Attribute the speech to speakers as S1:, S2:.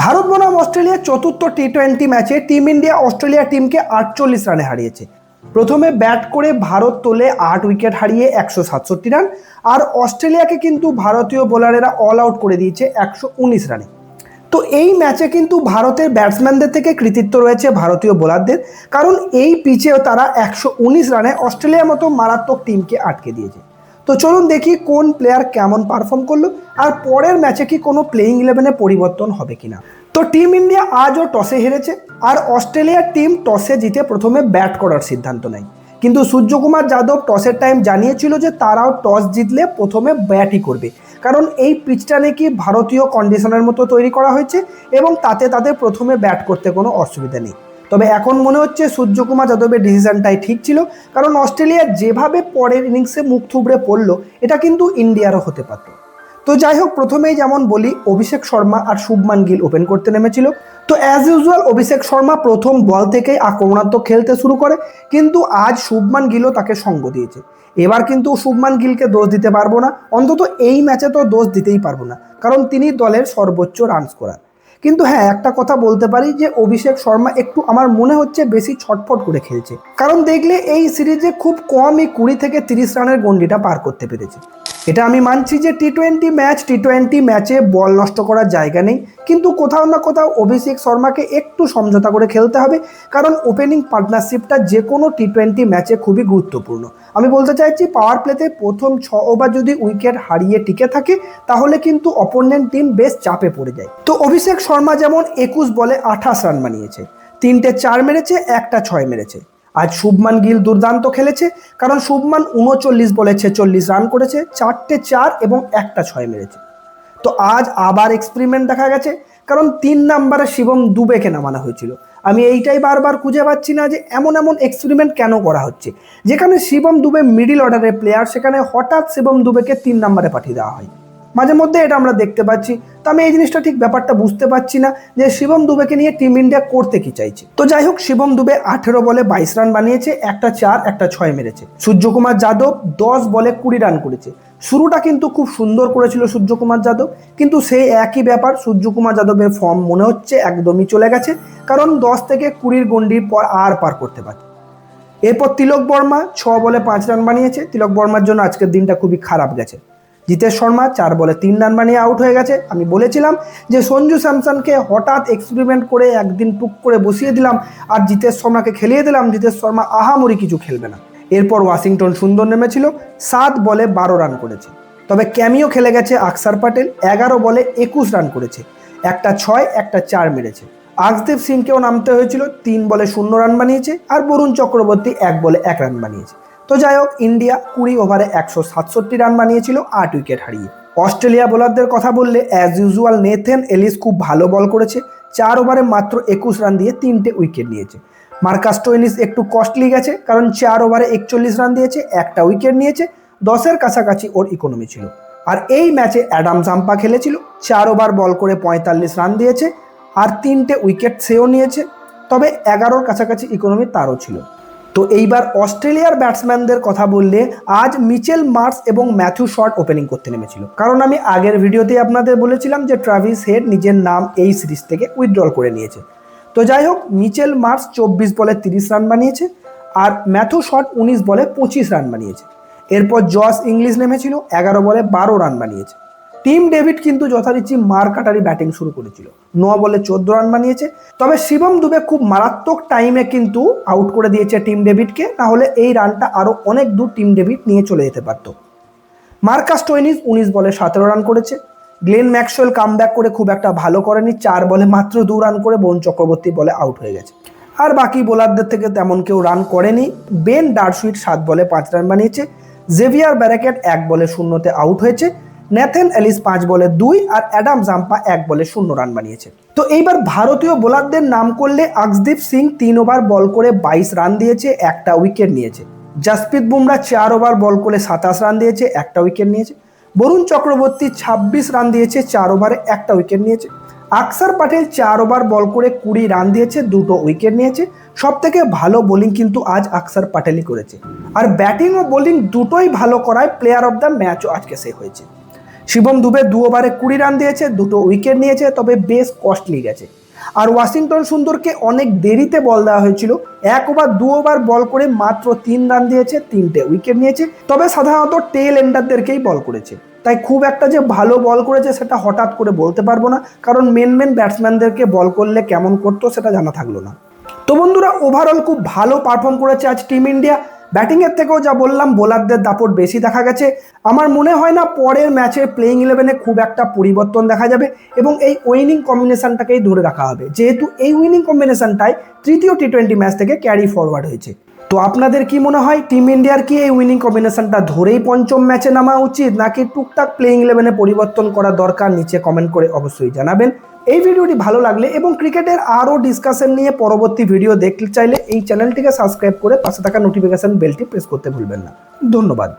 S1: ভারত বনাম অস্ট্রেলিয়ার চতুর্থ টি টোয়েন্টি ম্যাচে টিম ইন্ডিয়া অস্ট্রেলিয়া টিমকে আটচল্লিশ রানে হারিয়েছে। প্রথমে ব্যাট করে ভারত তোলে আট উইকেট হারিয়ে একশো সাতষট্টি রান, আর অস্ট্রেলিয়াকে কিন্তু ভারতীয় বোলারেরা অল আউট করে দিয়েছে একশো উনিশ রানে। তো এই ম্যাচে কিন্তু ভারতের ব্যাটসম্যানদের থেকে কৃতিত্ব রয়েছে ভারতীয় বোলারদের কারণ এই পিচেও তারা একশো উনিশ রানে অস্ট্রেলিয়ার মতো মারাত্মক টিমকে আটকে দিয়েছে। তো চলুন দেখি কোন প্লেয়ার কেমন পারফর্ম করল আর পরের ম্যাচে কি কোনো প্লেইং ইলেভেনে পরিবর্তন হবে কিনা। তো টিম ইন্ডিয়া আজও টসে হেরেছে আর অস্ট্রেলিয়ার টিম টসে জিতে প্রথমে ব্যাট করার সিদ্ধান্ত নেয়। কিন্তু সূর্যকুমার যাদব টসের টাইম জানিয়েছিল যে তারাও টস জিতলে প্রথমে ব্যাটই করবে। কারণ এই পিচটা নাকি ভারতীয় কন্ডিশনের মতো তৈরি করা হয়েছে এবং তাতে তাদের প্রথমে ব্যাট করতে কোনো অসুবিধা নেই। তবে এখন মনে হচ্ছে সূর্যকুমার যাদবের ডিসিশনটাই ঠিক ছিল, কারণ অস্ট্রেলিয়া যেভাবে পরের ইনিংসে মুখ থুবড়ে পড়ল, এটা কিন্তু ইন্ডিয়ারও হতে পারত। তো যাই হোক, প্রথমেই যেমন বলি, অভিষেক শর্মা আর শুভমান গিল ওপেন করতে নেমেছিল। তো অ্যাজ ইউজুয়াল অভিষেক শর্মা প্রথম বল থেকেই আক্রমণাত্মক খেলতে শুরু করে, কিন্তু আজ শুভমান গিলও তাকে সঙ্গ দিয়েছে। এবার কিন্তু শুভমান গিলকে দোষ দিতে পারব না, অন্তত এই ম্যাচে তো দোষ দিতেই পারব না, কারণ তিনি দলের সর্বোচ্চ রান স্কোরার কিন্তু হ্যাঁ একটা কথা বলতে পারি যে অভিষেক শর্মা একটু আমার মনে হচ্ছে বেশি ছটফট করে খেলছে। কারণ দেখলে এই সিরিজে খুব কমই কুড়ি থেকে তিরিশ রানের গন্ডিটা পার করতে পেরেছে। এটা আমি মানছি যে T twenty match T twenty ম্যাচে বল নষ্ট করার জায়গা নেই। কিন্তু কোথাও না কোথাও অভিষেক শর্মাকে একটু সমঝোতা করে খেলতে হবে, কারণ ওপেনিং পার্টনারশিপটা যে কোনো টি টোয়েন্টি ম্যাচে খুবই গুরুত্বপূর্ণ। আমি বলতে চাইছি পাওয়ার প্লেতে প্রথম ছ ওভার যদি উইকেট হারিয়ে টিকে থাকে, তাহলে কিন্তু অপোনেন্ট টিম বেশ চাপে পড়ে যায়। তো অভিষেক শর্মা যেমন একুশ বলে আঠাশ রান বানিয়েছে, তিনটে চার মেরেছে, একটা ছয় মেরেছে। আজ শুভমান গিল দুর্দান্ত খেলেছে, কারণ শুভমান উনচল্লিশ বলে ছেচল্লিশ রান করেছে, চারটে চার এবং একটা ছয় মেরেছে। তো আজ আবার এক্সপেরিমেন্ট দেখা গেছে, কারণ তিন নাম্বারে শিবম দুবেকে নামানো হয়েছিল। আমি এইটাই বারবার খুঁজে পাচ্ছি না যে এমন এমন এক্সপেরিমেন্ট কেন করা হচ্ছে। যেখানে শিবম দুবে মিডিল অর্ডারের প্লেয়ার সেখানে হঠাৎ শিবম দুবেকে তিন নাম্বারে পাঠিয়ে দেওয়া হয়। মাঝে মধ্যে এটা আমরা দেখতে পাচ্ছি। তো আমি এই জিনিসটা ঠিক ব্যাপারটা বুঝতে পারছি না যে শিবম দুবেকে নিয়ে টিম ইন্ডিয়া করতে কি চাইছে। তো যাই হোক, শিবম দুবে আঠেরো বলে বাইশ রান বানিয়েছে, একটা চার, একটা ছয় মেরেছে। সূর্যকুমার যাদব দশ বলে কুড়ি রান করেছে। শুরুটা কিন্তু খুব সুন্দর করেছিল সূর্যকুমার যাদব, কিন্তু সেই একই ব্যাপার, সূর্যকুমার যাদবের ফর্ম মনে হচ্ছে একদমই চলে গেছে, কারণ দশ থেকে কুড়ির গন্ডির পর আর পার করতে পারে এরপর তিলক বর্মা ছ বলে পাঁচ রান বানিয়েছে। তিলক বর্মার জন্য আজকের দিনটা খুবই খারাপ গেছে। জিতেশ শর্মা চার বলে তিন রান বানিয়ে আউট হয়ে গেছে। আমি বলেছিলাম যে সঞ্জু স্যামসনকে হঠাৎ এক্সপেরিমেন্ট করে একদিন টুক করে বসিয়ে দিলাম আর জিতেশ শর্মাকে খেলিয়ে দিলাম। জিতেশ শর্মা আহামরি কিছু খেলবে না। এরপর ওয়াশিংটন সুন্দর নেমেছিল, সাত বলে বারো রান করেছে। তবে ক্যামিও খেলে গেছে আকসার প্যাটেল এগারো বলে একুশ রান করেছে। একটা ছয়, একটা চার মেরেছে। আকসদীপ সিংকেও নামতে হয়েছিল, তিন বলে শূন্য রান বানিয়েছে আর বরুণ চক্রবর্তী এক বলে এক রান বানিয়েছে। তো যাই হোক, ইন্ডিয়া কুড়ি ওভারে একশো সাতষট্টি রান বানিয়েছিল, আট উইকেট হারিয়ে। অস্ট্রেলিয়া বোলারদের কথা বললে অ্যাজ ইউজুয়াল নেথেন এলিস খুব ভালো বল করেছে। চার ওভারে মাত্র একুশ রান দিয়ে তিনটে উইকেট নিয়েছে। মার্কাস টোয়েনিস একটু কস্টলি গেছে, কারণ চার ওভারে একচল্লিশ রান দিয়েছে, একটা উইকেট নিয়েছে। দশের কাছাকাছি ওর ইকোনমি ছিল। আর এই ম্যাচে অ্যাডাম জাম্পা খেলেছিল, চার ওভার বল করে পঁয়তাল্লিশ রান দিয়েছে, আর তিনটে উইকেট সেও নিয়েছে। তবে এগারোর কাছাকাছি ইকোনমি তারও ছিল। তো এইবার অস্ট্রেলিয়ার ব্যাটসম্যানদের কথা বললে আজ মিচেল মার্স এবং ম্যাথিউ শর্ট ওপেনিং করতে নেমেছিল। কারণ আমি আগের ভিডিওতে আপনাদের বলেছিলাম যে ট্রাভিস হেড নিজের নাম এই সিরিজ থেকে উইথড্রল করে নিয়েছে। তো যাই হোক, মিচেল মার্স চব্বিশ বলে তিরিশ রান বানিয়েছে আর ম্যাথু শট উনিশ বলে পঁচিশ রান বানিয়েছে। এরপর জস ইংলিশ নেমেছিল, এগারো বলে বারো রান বানিয়েছে। টিম ডেভিড কিন্তু যথারীতি মার কাটারি ব্যাটিং শুরু করেছিল। ন বলে চোদ্দ রান বানিয়েছে। তবে শিবম দুবে খুব মারাত্মক টাইমে কিন্তু আউট করে দিয়েছে টিম ডেভিডকে। না হলে এই রানটা আরও অনেক দূর টিম ডেভিড নিয়ে চলে যেতে পারত। মার্কাস টোয়েনিস উনিশ বলে সতেরো রান করেছে। গ্লেন ম্যাক্সওয়েল কাম করে খুব একটা ভালো করেনি। চার বলে মাত্র দু রান করে বরুণ চক্রবর্তী বলে আউট হয়ে গেছে। আর বাকি বোলারদের থেকে তেমন কেউ রান করেনি। বেন ডারসুইট সাত বলে পাঁচ রান বানিয়েছে। জেভিয়ার ব্যারাকেট এক বলে শূন্যতে আউট হয়েছে। ন্যাথেন এলিস পাঁচ বলে দুই আর অ্যাডাম জাম্পা এক বলে শূন্য রান বানিয়েছে। তো এইবার ভারতীয় বোলারদের নাম করলে আকসদীপ সিং তিন ওভার বল করে বাইশ রান দিয়েছে, একটা উইকেট নিয়েছে। জাসপ্রীত বুমরা চার ওভার বল করে সাতাশ রান দিয়েছে, একটা উইকেট নিয়েছে। বরুণ চক্রবর্তী ছাব্বিশ রান দিয়েছে, চার ওভারে একটা উইকেট নিয়েছে। আকসার পাটেল চার ওভার বল করে কুড়ি রান দিয়েছে, দুটো উইকেট নিয়েছে। সব থেকে ভালো বোলিং কিন্তু আজ আকসার পাটেলই করেছে। আর ব্যাটিং ও বোলিং দুটোই ভালো করায় প্লেয়ার অফ দ্য ম্যাচও আজকে সে হয়েছে। শিবম দুবে দু ওভারে কুড়ি রান দিয়েছে, দুটো উইকেট নিয়েছে, তবে বেশ কস্টলি গেছে। আর ওয়াশিংটন সুন্দরকে অনেক দেরিতে বল দেওয়া হয়েছিল। এক ওভার দু ওভার বল করে মাত্র তিন রান দিয়েছে, তিনটে উইকেট নিয়েছে, তবে সাধারণত টেল এন্ডারদেরকেই বল করেছে। তাই খুব একটা যে ভালো বল করেছে সেটা হঠাৎ করে বলতে পারব না, কারণ মেন মেন ব্যাটসম্যানদেরকে বল করলে কেমন করতো সেটা জানা থাকল না। তো বন্ধুরা ওভারঅল খুব ভালো পারফর্ম করেছে আজ টিম ইন্ডিয়া। ব্যাটিংয়ের থেকেও যা বললাম, বোলারদের দাপট বেশি দেখা গেছে। আমার মনে হয় না পরের ম্যাচে প্লেইং ইলেভেনে খুব একটা পরিবর্তন দেখা যাবে এবং এই উইনিং কম্বিনেশনটাকেই ধরে রাখা হবে। যেহেতু এই উইনিং কম্বিনেশনটাই তৃতীয় টি টোয়েন্টি ম্যাচ থেকে ক্যারি ফরওয়ার্ড হয়েছে। তো আপনাদের কি মনে হয় টিম ইন্ডিয়ার কি এই উইনিং কম্বিনেশনটা ধরেই পঞ্চম ম্যাচে নামা উচিত, নাকি টুকটাক প্লেইং ইলেভেনে পরিবর্তন করা দরকার? নিচে কমেন্ট করে অবশ্যই জানাবেন। এই ভিডিওটি ভালো লাগলে এবং ক্রিকেটের আরও ডিসকাশন নিয়ে পরবর্তী ভিডিও দেখতে চাইলে এই চ্যানেলটিকে সাবস্ক্রাইব করে পাশে থাকা নোটিফিকেশান বেলটি প্রেস করতে ভুলবেন না। ধন্যবাদ।